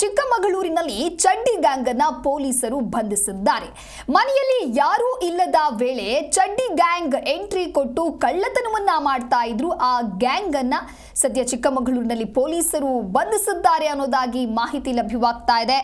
ಚಿಕ್ಕಮಗಳೂರಿನಲ್ಲಿ ಚಡ್ಡಿ ಗ್ಯಾಂಗ್ ಅನ್ನ ಪೊಲೀಸರು ಬಂಧಿಸಿದ್ದಾರೆ. ಮನೆಯಲ್ಲಿ ಯಾರೂ ಇಲ್ಲದ ವೇಳೆ ಚಡ್ಡಿ ಗ್ಯಾಂಗ್ ಎಂಟ್ರಿ ಕೊಟ್ಟು ಕಳ್ಳತನವನ್ನ ಮಾಡ್ತಾ ಇದ್ರು. ಆ ಗ್ಯಾಂಗ್ ಅನ್ನ ಸದ್ಯ ಚಿಕ್ಕಮಗಳೂರಿನಲ್ಲಿ ಪೊಲೀಸರು ಬಂಧಿಸಿದ್ದಾರೆ ಅನ್ನೋದಾಗಿ ಮಾಹಿತಿ ಲಭ್ಯವಾಗ್ತಾ ಇದೆ.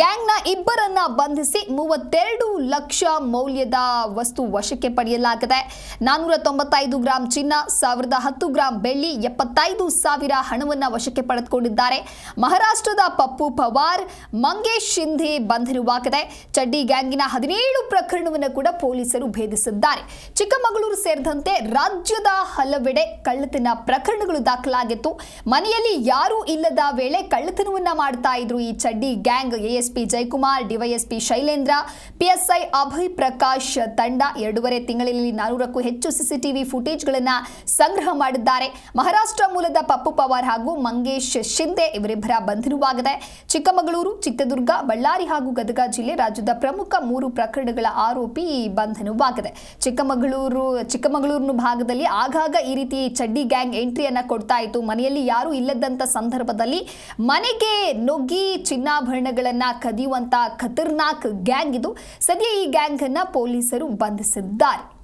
ಗ್ಯಾಂಗ್ನ ಇಬ್ಬರನ್ನ ಬಂಧಿಸಿ ಮೂವತ್ತೆರಡು ಲಕ್ಷ ಮೌಲ್ಯದ ವಸ್ತು ವಶಕ್ಕೆ ಪಡೆಯಲಾಗಿದೆ. ನಾನೂರ ತೊಂಬತ್ತೈದು ಗ್ರಾಂ ಚಿನ್ನ, ಸಾವಿರದ ಹತ್ತು ಗ್ರಾಂ ಬೆಳ್ಳಿ, ಎಪ್ಪತ್ತೈದು ಸಾವಿರ ಹಣವನ್ನ ವಶಕ್ಕೆ ಪಡೆದುಕೊಂಡಿದ್ದಾರೆ. ಮಹಾರಾಷ್ಟ್ರದ ಪಪ್ಪು ಪವಾರ್ ಮಂಗೇಶ್ ಶಿಂಧೆ ಬಂಧಿರುವಾಗಿದೆ ಚಡ್ಡಿ ಗ್ಯಾಂಗಿನ ಹದಿನೇಳು ಪ್ರಕರಣವನ್ನು ಕೂಡ ಪೊಲೀಸರು ಭೇದಿಸಿದ್ದಾರೆ. ಚಿಕ್ಕಮಗಳೂರು ಸೇರಿದಂತೆ ರಾಜ್ಯದ ಹಲವೆಡೆ ಕಳ್ಳತನ ಪ್ರಕರಣಗಳು ದಾಖಲಾಗಿತ್ತು. ಮನೆಯಲ್ಲಿ ಯಾರೂ ಇಲ್ಲದ ವೇಳೆ ಕಳ್ಳತನವನ್ನ ಮಾಡ್ತಾ ಇದ್ರು ಈ ಚಡ್ಡಿ gang. ASP Jayakumar, DySP Shailendra, PSI Abhay Prakash ತಂಡ ಎರಡೂವರೆ ತಿಂಗಳಲ್ಲಿ ನಾನೂರಕ್ಕೂ ಹೆಚ್ಚು ಸಿಸಿಟಿವಿ ಫುಟೇಜ್ಗಳನ್ನು ಸಂಗ್ರಹ ಮಾಡಿದ್ದಾರೆ. ಮಹಾರಾಷ್ಟ್ರ ಮೂಲದ ಪಪ್ಪು ಪವಾರ್ ಹಾಗೂ ಮಂಗೇಶ್ ಶಿಂದೆ ಇವರಿಬ್ಬರ ಬಂಧನವಾಗಿದೆ ಚಿಕ್ಕಮಗಳೂರು, ಚಿತ್ರದುರ್ಗ, ಬಳ್ಳಾರಿ ಹಾಗೂ ಗದಗ ಜಿಲ್ಲೆ ರಾಜ್ಯದ ಪ್ರಮುಖ ಮೂರು ಪ್ರಕರಣಗಳ ಆರೋಪಿ ಬಂಧನವಾಗಿದೆ. ಚಿಕ್ಕಮಗಳೂರು, ಚಿಕ್ಕಮಗಳೂರಿನ ಭಾಗದಲ್ಲಿ ಆಗಾಗ ಈ ರೀತಿ ಚಡ್ಡಿ ಗ್ಯಾಂಗ್ ಎಂಟ್ರಿಯನ್ನ ಕೊಡ್ತಾ ಇತ್ತು. ಮನೆಯಲ್ಲಿ ಯಾರೂ ಇಲ್ಲದಂತ ಸಂದರ್ಭದಲ್ಲಿ ಮನೆಗೆ ನುಗ್ಗಿ ಚಿನ್ನಾಭರಣಗಳನ್ನ ಕದಿಯುವಂತ ಖತರ್ನಾಕ್ ಗ್ಯಾಂಗ್ ಇದು. ಸದ್ಯ ಈ ಗ್ಯಾಂಗ್ ಅನ್ನ ಪೊಲೀಸರು ಬಂಧಿಸಿದ್ದಾರೆ.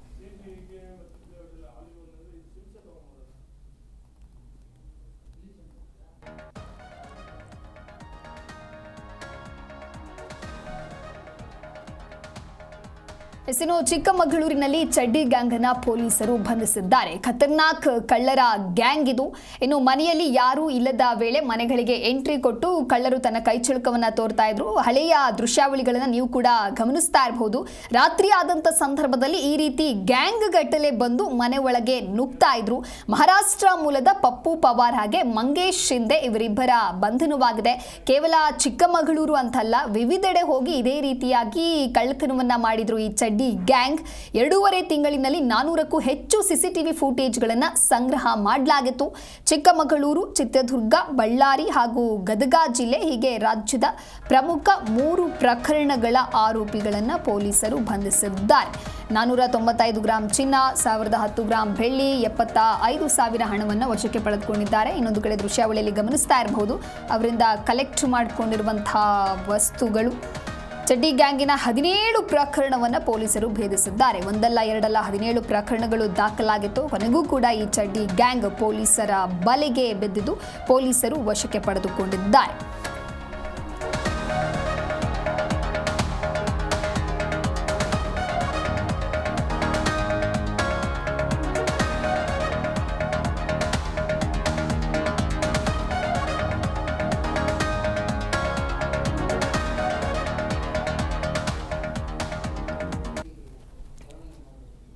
ಎಸ್, ಚಿಕ್ಕಮಗಳೂರಿನಲ್ಲಿ ಚಡ್ಡಿ ಗ್ಯಾಂಗ್ ಅನ್ನ ಪೊಲೀಸರು ಬಂಧಿಸಿದ್ದಾರೆ. ಖತರ್ನಾಕ್ ಕಳ್ಳರ ಗ್ಯಾಂಗ್ ಇದು. ಇನ್ನು ಮನೆಯಲ್ಲಿ ಯಾರೂ ಇಲ್ಲದ ವೇಳೆ ಮನೆಗಳಿಗೆ ಎಂಟ್ರಿ ಕೊಟ್ಟು ಕಳ್ಳರು ತನ್ನ ಕೈಚಳಕವನ್ನು ತೋರ್ತಾ ಇದ್ರು. ಹಳೆಯ ದೃಶ್ಯಾವಳಿಗಳನ್ನು ನೀವು ಕೂಡ ಗಮನಿಸ್ತಾ ಇರಬಹುದು ರಾತ್ರಿ ಆದಂತ ಸಂದರ್ಭದಲ್ಲಿ ಈ ರೀತಿ ಗ್ಯಾಂಗ್ ಗಟ್ಟಲೆ ಬಂದು ಮನೆ ಒಳಗೆ ನುಗ್ತಾ ಇದ್ರು. ಮಹಾರಾಷ್ಟ್ರ ಮೂಲದ ಪಪ್ಪು ಪವಾರ್ ಹಾಗೆ ಮಂಗೇಶ್ ಶಿಂದೆ ಇವರಿಬ್ಬರ ಬಂಧನವಾಗಿದೆ. ಕೇವಲ ಚಿಕ್ಕಮಗಳೂರು ಅಂತಲ್ಲ ವಿವಿಧೆಡೆ ಹೋಗಿ ಇದೇ ರೀತಿಯಾಗಿ ಕಳ್ಳತನವನ್ನ ಮಾಡಿದ್ರು ಈ ಚಡ್ಡಿ ಗ್ಯಾಂಗ್ ಎರಡೂವರೆ ತಿಂಗಳಿನಲ್ಲಿ ನಾನೂರಕ್ಕೂ ಹೆಚ್ಚು ಸಿಸಿಟಿವಿ ಫುಟೇಜ್ಗಳನ್ನ ಸಂಗ್ರಹ ಮಾಡಲಾಗಿತ್ತು. ಚಿಕ್ಕಮಗಳೂರು, ಚಿತ್ರದುರ್ಗ, ಬಳ್ಳಾರಿ ಹಾಗೂ ಗದಗ ಜಿಲ್ಲೆ ಹೀಗೆ ರಾಜ್ಯದ ಪ್ರಮುಖ ಮೂರು ಪ್ರಕರಣಗಳ ಆರೋಪಿಗಳನ್ನು ಪೊಲೀಸರು ಬಂಧಿಸಿದ್ದಾರೆ. ನಾನೂರ ತೊಂಬತ್ತೈದು ಗ್ರಾಂ ಚಿನ್ನ, ಸಾವಿರದ ಹತ್ತು ಗ್ರಾಂ ಬೆಳ್ಳಿ ಎಪ್ಪತ್ತ ಐದು ಸಾವಿರ ಹಣವನ್ನು ವಶಕ್ಕೆ ಪಡೆದುಕೊಂಡಿದ್ದಾರೆ. ಇನ್ನೊಂದು ಕಡೆ ದೃಶ್ಯಾವಳಿಯಲ್ಲಿ ಗಮನಿಸ್ತಾ ಇರಬಹುದು, ಅವರಿಂದ ಕಲೆಕ್ಟ್ ಮಾಡಿಕೊಂಡಿರುವಂತಹ ವಸ್ತುಗಳು. ಚಡ್ಡಿ ಗ್ಯಾಂಗಿನ ಹದಿನೇಳು ಪ್ರಕರಣವನ್ನು ಪೊಲೀಸರು ಭೇದಿಸಿದ್ದಾರೆ. ಒಂದಲ್ಲ, ಎರಡಲ್ಲ, ಹದಿನೇಳು ಪ್ರಕರಣಗಳು ದಾಖಲಾಗಿತ್ತು. ಕೊನೆಗೂ ಕೂಡ ಈ ಚಡ್ಡಿ ಗ್ಯಾಂಗ್ ಪೊಲೀಸರ ಬಲೆಗೆ ಬಿದ್ದಿದ್ದು ಪೊಲೀಸರು ವಶಕ್ಕೆ ಪಡೆದುಕೊಂಡಿದ್ದಾರೆ.